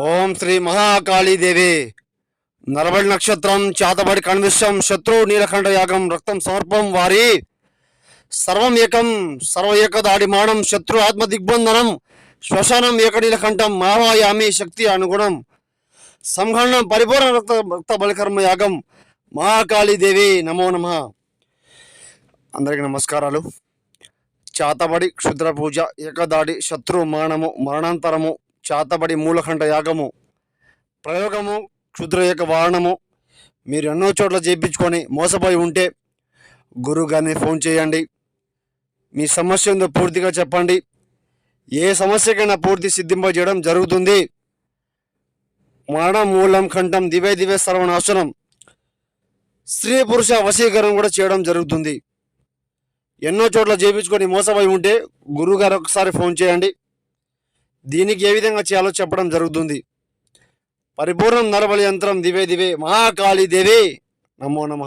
ఓం శ్రీ మహాకాళీదేవి నలబడి నక్షత్రం చేతబడి కణవిశ్వం శత్రు నీలకంఠ యాగం రక్తం సమర్పం వారి. సర్వం ఏకం సర్వ ఏకదాడి మానం శత్రు ఆత్మ దిగ్బంధనం శ్మశానం ఏక నీలకంఠం మావాయామి శక్తి అనుగుణం. సంఘనం పరిపూర్ణ రక్త రక్త బలికర్మ యాగం మహాకాళీదేవి నమో నమ. అందరికీ నమస్కారాలు. చేతబడి క్షుద్ర పూజ ఏకదాడి శత్రు మానము మరణాంతరము చాతబడి మూలఖండ యాగము ప్రయోగము క్షుద్ర యొక్క వారణము. మీరు ఎన్నో చోట్ల చేయించుకొని మోసపోయి ఉంటే గురువు గారిని ఫోన్ చేయండి. మీ సమస్య ఉందో పూర్తిగా చెప్పండి. ఏ సమస్యకైనా పూర్తి సిద్ధింపజేయడం జరుగుతుంది. మరణం మూలం కంఠం దివే దివే సర్వనాశనం. స్త్రీ పురుష వశీకరణ కూడా చేయడం జరుగుతుంది. ఎన్నో చోట్ల చేయించుకొని మోసపోయి ఉంటే గురువు గారు ఒకసారి ఫోన్ చేయండి. దీనికి ఏ విధంగా చేయాలో చెప్పడం జరుగుతుంది. పరిపూర్ణం నరబలి యంత్రం దివే దివే మహాకాళీ దేవి నమో నమ.